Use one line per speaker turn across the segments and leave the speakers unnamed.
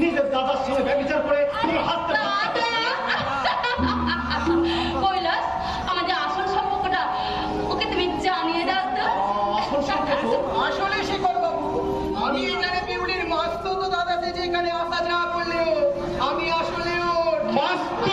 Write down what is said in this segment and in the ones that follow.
নিজের দাদার সঙ্গে ব্যবচার করে তুমি হাসতে
কৈলাস আমাদের আসল সম্পর্কটা ওকে তুমি জানিয়ে দাও তো।
আসলে
সে বাবু আমি এখানে বিউলির মাস্ত তো দাদা সেজে এখানে আসা যাওয়া করলেও আমি আসলে ওর
বাস্তু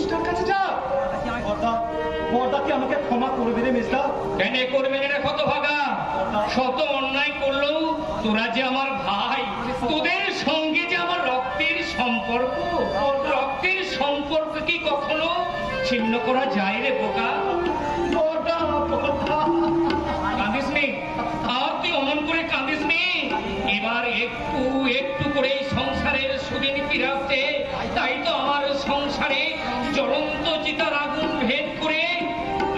সেই কাছে যা বর্দা বর্দা কি আমাকে ক্ষমা করবে রে মিস্টার
কেন করবে না কত ভাগা শত অন্যায় করলেও তোরা যে আমার ভাই তোদের সঙ্গে যে আমার রক্তের সম্পর্ক রক্তের সম্পর্ক কি কখনো ছিন্ন করা যায় রে বোকা? কাঁদিস নি। আর তুই অমন করে কাঁদিস নি। এবার একটু একটু করে এই সংসারের সুদিন ফিরাচ্ছে তাই তো আমার সংসারে জ্বলন্ত চিতার আগুন ভেদ করে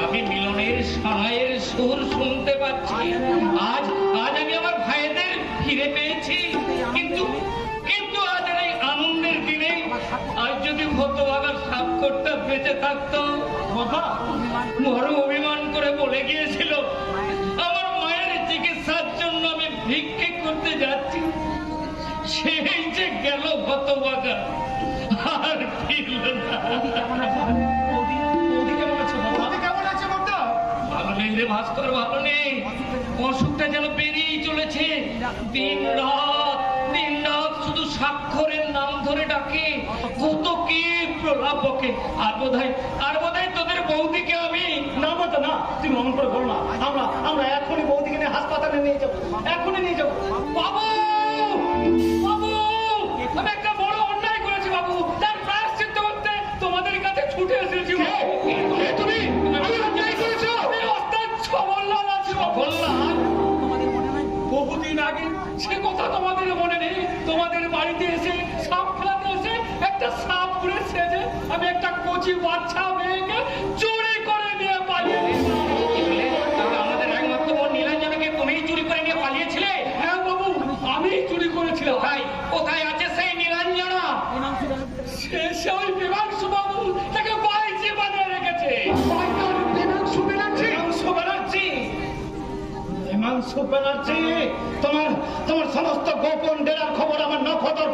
আমি মিলনের সানাইয়ের সুর শুনতে পাচ্ছি। আজ আজ আমি আমার ভাইদের ফিরে পেয়েছি। কিন্তু কিন্তু আজ এই আনন্দের দিনে আজ যদি হতভাগার সাপ করতে বেঁচে থাকতো বড় অভিমান করে বলে গিয়েছিল, আমার মায়ের চিকিৎসার জন্য আমি ভিক্ষে করতে যাচ্ছি। সেই যে গেল হতবাগা নেই ভাস্কর, ভালো নেই। অসুখটা যেন বেরিয়েই চলেছে। দিন রাত দিন রাত শুধু স্বাক্ষরের নাম ধরে ডাকে। কত কি প্রলাপ বকে আর বোধহয় আর বোধহয় তোদের বৌদিকে আমি
না বলতো না। তুই মন করে বলো না। আমরা আমরা এখনই বৌদিকে নিয়ে হাসপাতালে নিয়ে যাব। এখনই নিয়ে যাব।
বাবু! কচি বাচ্চা মেয়েকে চুরি করে নিয়ে পালিয়ে আমাদের একমাত্র বোন তুমিই চুরি করে নিয়ে পালিয়েছিলে? হ্যাঁ বাবু আমি চুরি করেছিলাম। তাই কোথায় আছে সেই নীলাঞ্জনা?
তোমার তোমার সমস্ত গোপন ডেরার খবর আমার নখদর